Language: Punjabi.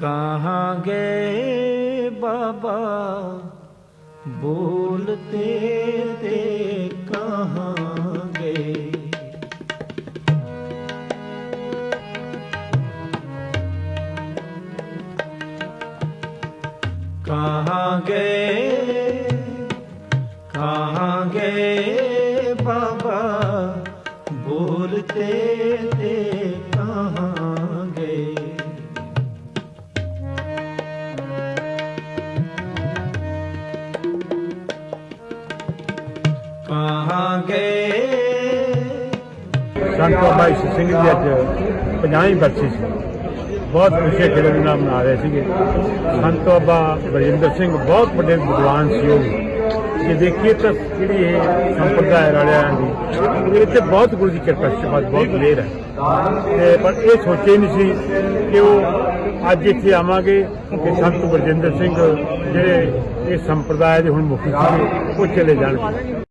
ਕਹਾਂਗੇ ਬਾਬਾ ਬੋਲਤੇ ਤੇ ਕਹਾਂਗੇ। ਕਹਾਂਗੇ ਕਹਾਂਗੇ ਬਾਬਾ ਬੋਲਤੇ ਤੇ ਕਹਾਂਗੇ। ਪਾਹਾਂਗੇ ਸੰਤ ਭਾਈ ਸਿੰਘ ਜੀ ਅੱਜ 50 ਬਰਸੀ ਸੀ। ਬਹੁਤ ਖੁਸ਼ੀ ਖੇੜੇ ਦੇ ਨਾਮ ਨਾਲ ਰਹੇ ਸੀਗੇ। ਸੰਤ ਬਾਬਾ ਬਰਿੰਦਰ ਸਿੰਘ ਬਹੁਤ ਵੱਡੇ ਵਿਦਵਾਨ ਸੀ ਉਹ ਜੇ ਦੇਖੀਏ ਤਾਂ ਜਿਹੜੀ ਇਹ ਸੰਪਰਦਾਇ ਵਾਲਿਆਂ ਦੀ, ਇਹਦੇ ਤੇ ਬਹੁਤ ਗੁਰੂ ਦੀ ਕਿਰਪਾ ਸ਼ਬਦ ਬਹੁਤ ਲੇਰ ਹੈ। ਤੇ ਪਰ ਇਹ ਸੋਚੇ ਨਹੀਂ ਸੀ ਕਿ ਉਹ ਅੱਜ ਇੱਥੇ ਆਵਾਂਗੇ ਕਿ ਸੰਤ ਬਰਜਿੰਦਰ ਸਿੰਘ ਜਿਹੜੇ ਇਹ ਸੰਪਰਦਾਇ ਦੇ ਹੁਣ ਮੁਖੀ ਸੀ ਉਹ ਚਲੇ ਜਾਣਗੇ।